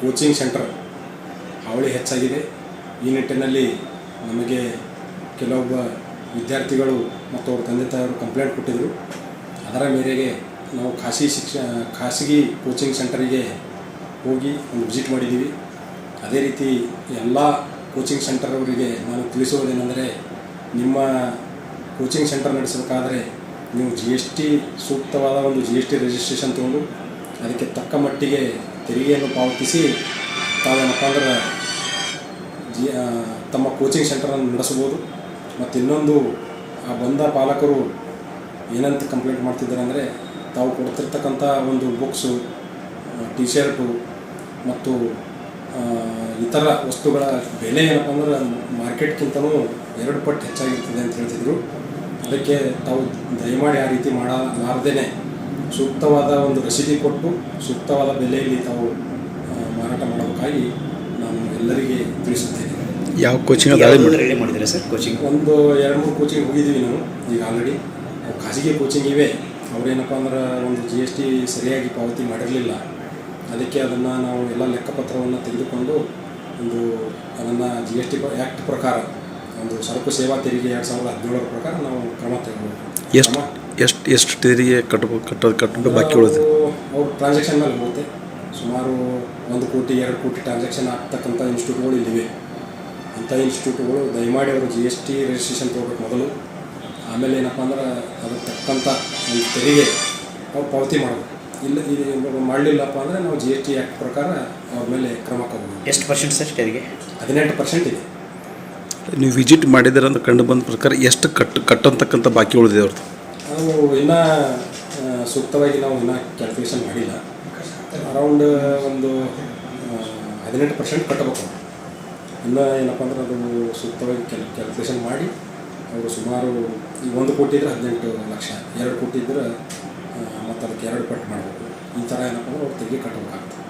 Coaching centre ಹಾವಳಿ ಹೆಚ್ಚಾಗಿದೆ. ಈ ನಿಟ್ಟಿನಲ್ಲಿ ನಮಗೆ ಕೆಲವೊಬ್ಬ ವಿದ್ಯಾರ್ಥಿಗಳು ಮತ್ತು ಅವ್ರ ತಂದೆ ತಾಯಿಯವರು ಕಂಪ್ಲೇಂಟ್ ಕೊಟ್ಟಿದ್ದರು ಅದರ ಮೇರೆಗೆ ನಾವು ಖಾಸಗಿ ಶಿಕ್ಷ, ಖಾಸಗಿ ಕೋಚಿಂಗ್ ಸೆಂಟರಿಗೆ ಹೋಗಿ ಒಂದು ವಿಸಿಟ್ ಮಾಡಿದ್ದೀವಿ. ಅದೇ ರೀತಿ ಎಲ್ಲ ಕೋಚಿಂಗ್ ಸೆಂಟರ್ ಅವರಿಗೆ ನಾನು ತಿಳಿಸುವುದೇನೆಂದರೆ ನಿಮ್ಮ ಕೋಚಿಂಗ್ ಸೆಂಟರ್ ನಡೆಸಬೇಕಾದರೆ ನೀವು ಜಿ ಎಸ್ ಟಿ ಸೂಕ್ತವಾದ ಒಂದು ಜಿ ಎಸ್ ಟಿ ರಿಜಿಸ್ಟ್ರೇಷನ್ ತೊಗೊಂಡು ಅದಕ್ಕೆ ತಕ್ಕ ಮಟ್ಟಿಗೆ ತೆರಿಗೆಯನ್ನು ಪಾವತಿಸಿ ತಾವೇನಪ್ಪ ಅಂದ್ರೆ ಜಿ ತಮ್ಮ ಕೋಚಿಂಗ್ ಸೆಂಟರನ್ನು ನಡೆಸ್ಬೋದು ಮತ್ತು ಇನ್ನೊಂದು, ಆ ಬಂದ ಪಾಲಕರು ಏನಂತ ಕಂಪ್ಲೇಂಟ್ ಮಾಡ್ತಿದ್ದಾರೆ ಅಂದರೆ ತಾವು ಕೊಡ್ತಿರ್ತಕ್ಕಂಥ ಒಂದು ಬುಕ್ಸು ಟಿ ಶರ್ಟು ಮತ್ತು ಇತರ ವಸ್ತುಗಳ ಬೆಲೆ ಏನಪ್ಪ ಅಂದ್ರೆ ಮಾರ್ಕೆಟ್ಗಿಂತಲೂ ಎರಡು ಪಟ್ಟು ಹೆಚ್ಚಾಗಿರ್ತದೆ ಅಂತ ಹೇಳ್ತಿದ್ರು. ಅದಕ್ಕೆ ತಾವು ದಯಮಾಡಿ ಆ ರೀತಿ ಮಾಡಲಾರ್ದೇ ಸೂಕ್ತವಾದ ಒಂದು ರಸೀದಿ ಕೊಟ್ಟು ಸೂಕ್ತವಾದ ಬೆಲೆಯಲ್ಲಿ ತಾವು ಮಾರಾಟ ಮಾಡಬೇಕಾಗಿ ನಾನು ಎಲ್ಲರಿಗೆ ತಿಳಿಸುತ್ತೇನೆ. ಯಾವ ಕೋಚಿಂಗ್ ಮಾಡಿದ್ದೀರಾ ಸರ್ ಕೋಚಿಂಗ್ ಒಂದು ಎರಡು ಮೂರು ಕೋಚಿಂಗ್ ಹೋಗಿದ್ದೀವಿ ನಾವು. ಈಗ ಆಲ್ರೆಡಿ ಖಾಸಗಿ ಕೋಚಿಂಗ್ ಇವೆ. ಅವರೇನಪ್ಪ ಅಂದ್ರೆ ಒಂದು ಜಿ ಎಸ್ ಟಿ ಸರಿಯಾಗಿ ಪಾವತಿ ಮಾಡಿರಲಿಲ್ಲ. ಅದಕ್ಕೆ ಅದನ್ನು ನಾವು ಎಲ್ಲ ಲೆಕ್ಕಪತ್ರವನ್ನು ತೆಗೆದುಕೊಂಡು ಒಂದು ಅದನ್ನು ಜಿ ಎಸ್ ಟಿ ಆ್ಯಕ್ಟ್ ಪ್ರಕಾರ ಒಂದು ಸರಕು ಸೇವಾ ತೆರಿಗೆ ಎರಡು ಸಾವಿರದ ಹದಿನೇಳರ ಪ್ರಕಾರ ನಾವು ಕ್ರಮ ತೆಗೆದುಕೊಂಡು ಎಷ್ಟು? ಎಷ್ಟು ಎಷ್ಟು ತೆರಿಗೆ ಕಟ್ಟಬೇಕು ಕಟ್ಟೋದು ಕಟ್ಟಬೇಕು ಬಾಕಿ ಉಳಿದು ಅವ್ರ ಟ್ರಾನ್ಸಾಕ್ಷನ್ ಮೇಲೆ ಬರುತ್ತೆ ಸುಮಾರು ಒಂದು ಕೋಟಿ ಎರಡು ಕೋಟಿ ಟ್ರಾನ್ಸಾಕ್ಷನ್ ಆಗ್ತಕ್ಕಂಥ ಇನ್ಸ್ಟಿಟ್ಯೂಟ್ಗಳು ಇಲ್ಲಿವೆ. ಅಂಥ ಇನ್ಸ್ಟಿಟ್ಯೂಟ್ಗಳು ದಯಮಾಡಿ ಅವರು ಜಿ ಎಸ್ ಟಿ ರಿಜಿಸ್ಟ್ರೇಷನ್ ತೊಗೋಬೇಕು ಮೊದಲು. ಆಮೇಲೆ ಏನಪ್ಪ ಅಂದ್ರೆ ಅದಕ್ಕೆ ತಕ್ಕಂಥ ಒಂದು ತೆರಿಗೆ ಅವ್ರು ಪಾವತಿ ಮಾಡಬೇಕು ಇಲ್ಲ ಇದು ಮಾಡಲಿಲ್ಲಪ್ಪ ಅಂದರೆ ನಾವು ಜಿ ಎಸ್ ಟಿ ಆ್ಯಕ್ಟ್ ಪ್ರಕಾರ ಅವ್ರ ಮೇಲೆ ಕ್ರಮ ತಗೋಬೇಕು. ಎಷ್ಟು ಪರ್ಸೆಂಟ್ ಸರ್ ತೆರಿಗೆ? ಹದಿನೆಂಟು ಪರ್ಸೆಂಟ್ ಇದೆ. ನೀವು ವಿಸಿಟ್ ಮಾಡಿದ್ರೆ ಅಂತ ಕಂಡು ಬಂದ ಪ್ರಕಾರ ಎಷ್ಟು ಕಟ್ಟು ಕಟ್ಟಂತಕ್ಕಂಥ ಬಾಕಿ ಉಳಿದಿದೆ ಅವ್ರದ್ದು ನಾವು ಇನ್ನೂ ಸೂಕ್ತವಾಗಿ ನಾವು ಇನ್ನೂ ಕ್ಯಾಲ್ಕುಲೇಷನ್ ಮಾಡಿಲ್ಲ. ಅರೌಂಡ್ ಒಂದು ಹದಿನೆಂಟು ಪರ್ಸೆಂಟ್ ಕಟ್ಟಬೇಕು. ಇನ್ನೂ ಏನಪ್ಪ ಅಂದ್ರೆ ಅದು ಸೂಕ್ತವಾಗಿ ಕ್ಯಾಲ್ ಕ್ಯಾಲ್ಕುಲೇಷನ್ ಮಾಡಿ, ಅವರು ಸುಮಾರು ಒಂದು ಕೋಟಿ ಇದ್ರೆ ಹದಿನೆಂಟು ಲಕ್ಷ, ಎರಡು ಕೋಟಿ ಇದ್ರೆ ಮತ್ತು ಅದಕ್ಕೆ ಎರಡು ಪಟ್ಟು ಮಾಡಬೇಕು. ಈ ಥರ ಏನಪ್ಪ ಅಂದ್ರೆ ಅವ್ರು ತೆರಿಗೆ ಕಟ್ಟಬೇಕಾಗ್ತದೆ.